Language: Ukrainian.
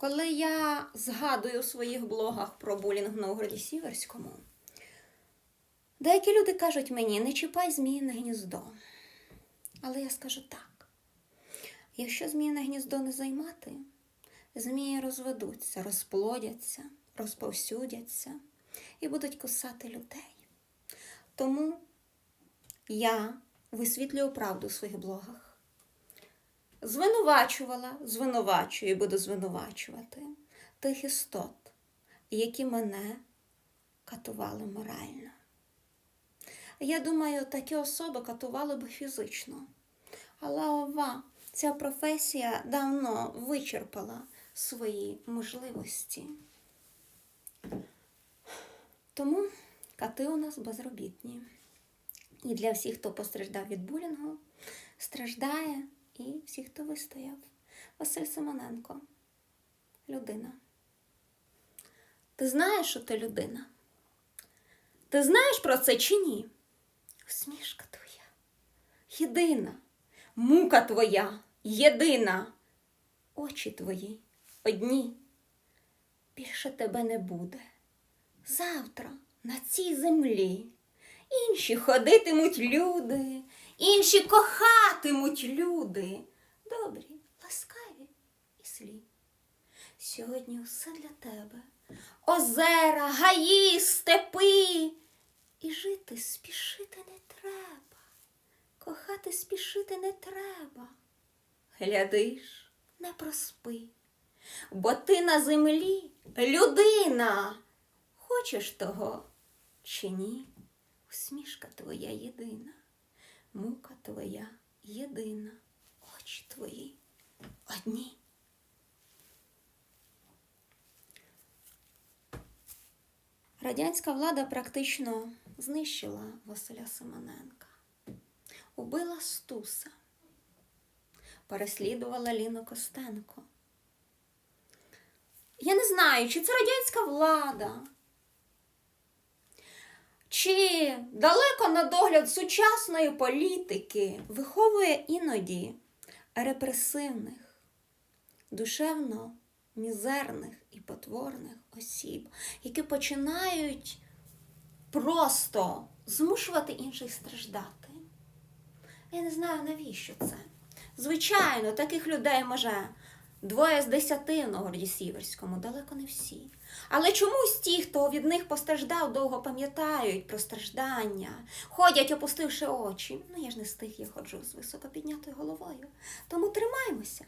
Коли я згадую у своїх блогах про булінг в Новгороді Сіверському, деякі люди кажуть мені, не чіпай зміїне гніздо. Але я скажу так: якщо зміїне гніздо не займати, змії розведуться, розплодяться, розповсюдяться і будуть кусати людей. Тому я висвітлюю правду у своїх блогах. Звинувачувала, звинувачую і буду звинувачувати тих істот, які мене катували морально. Я думаю, такі особи катували би фізично. Але ова, ця професія давно вичерпала свої можливості. Тому кати у нас безробітні. І для всіх, хто постраждав від булінгу, страждає і всіх, хто вистояв. Василь Симоненко. Людина. Ти знаєш, що ти людина? Ти знаєш про це чи ні? Усмішка твоя. Єдина. Мука твоя єдина. Очі твої одні. Більше тебе не буде. Завтра на цій землі інші ходитимуть люди, інші кохатимуть люди. Добрі, ласкаві і слі. Сьогодні усе для тебе. Озера, гаї, степи. І жити спішити не треба. Кохати спішити не треба. Глядиш, не проспи, бо ти на землі людина. Хочеш того чи ні? Усмішка твоя єдина, мука твоя єдина, очі твої одні. Радянська влада практично знищила Василя Симоненка, убила Стуса, переслідувала Ліну Костенко. Я не знаю, чи це радянська влада, чи далеко на догляд сучасної політики виховує іноді репресивних, душевно мізерних і потворних осіб, які починають просто змушувати інших страждати. Я не знаю, навіщо це. Звичайно, таких людей може двоє з десяти в горді Сіверському, далеко не всі. Але чомусь ті, хто від них постраждав, довго пам'ятають про страждання, ходять, опустивши очі. Ну, я ж не з тих, я ходжу з високо піднятою головою. Тому тримаймося.